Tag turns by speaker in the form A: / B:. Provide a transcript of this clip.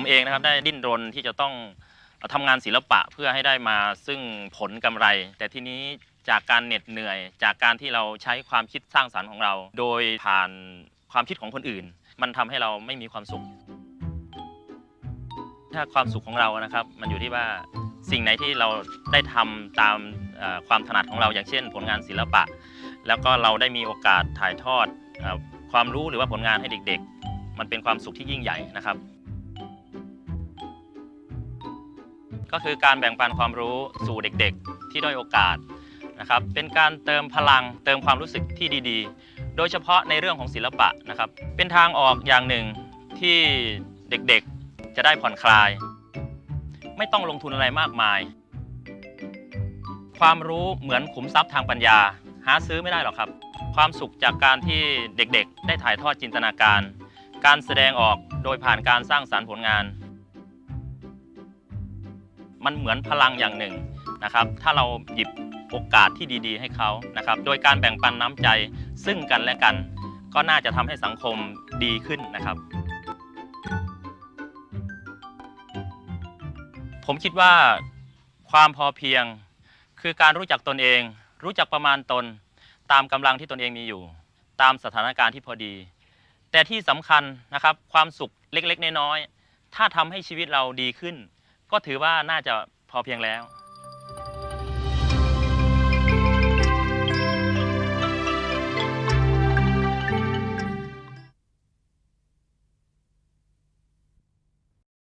A: มเองนะครับได้ดิ้นรนที่จะต้องทำงานศิลปะเพื่อให้ได้มาซึ่งผลกำไร แต่ทีนี้จากการเหน็ดเหนื่อย จากการที่เราใช้ความคิดสร้างสรรค์ของเรา โดยผ่านความคิดของคนอื่น มันทำให้เราไม่มีความสุข ถ้าความสุขของเรานะครับ มันอยู่ที่ว่าสิ่งไหนที่เราได้ทำตามความถนัดของเราอย่างเช่น ผลงานศิลปะ แล้วก็เราได้มีโอกาสถ่ายทอดความรู้หรือว่าผลงานให้เด็ก ๆ มันเป็นความสุขที่ยิ่งใหญ่นะครับ ก็คือการแบ่งปันความรู้สู่เด็กๆ ที่ด้อยโอกาสนะครับ เป็นการเติมพลังเติมความรู้สึกที่ดีๆ โดยเฉพาะในเรื่องของศิลปะนะครับ เป็นทางออกอย่างหนึ่งที่เด็กๆจะได้ผ่อนคลาย ไม่ต้องลงทุนอะไรมากมาย ความรู้เหมือนขุมทรัพย์ทางปัญญา หาซื้อไม่ได้หรอกครับ ความสุขจากการที่เด็กๆ ได้ถ่ายทอดจินตนาการ การแสดงออกโดยผ่านการสร้างสารรค์ผลงาน มันเหมือนพลังอย่างหนึ่งนะครับ ถ้าเราหยิบโอกาสที่ดีๆ ให้เขานะครับ โดยการแบ่งปันน้ำใจซึ่งกันและกัน ก็น่าจะทำให้สังคมดีขึ้นนะครับ ผมคิดว่าความพอเพียงคือการรู้จักตนเอง รู้จักประมาณตน ตามกำลังที่ตนเองมีอยู่ ตามสถานการณ์ที่พอดี แต่ที่สำคัญนะครับ ความสุขเล็กๆ น้อยๆถ้าทำให้ชีวิตเราดีขึ้น ก็ถือว่าน่าจะพอเพียงแล้ว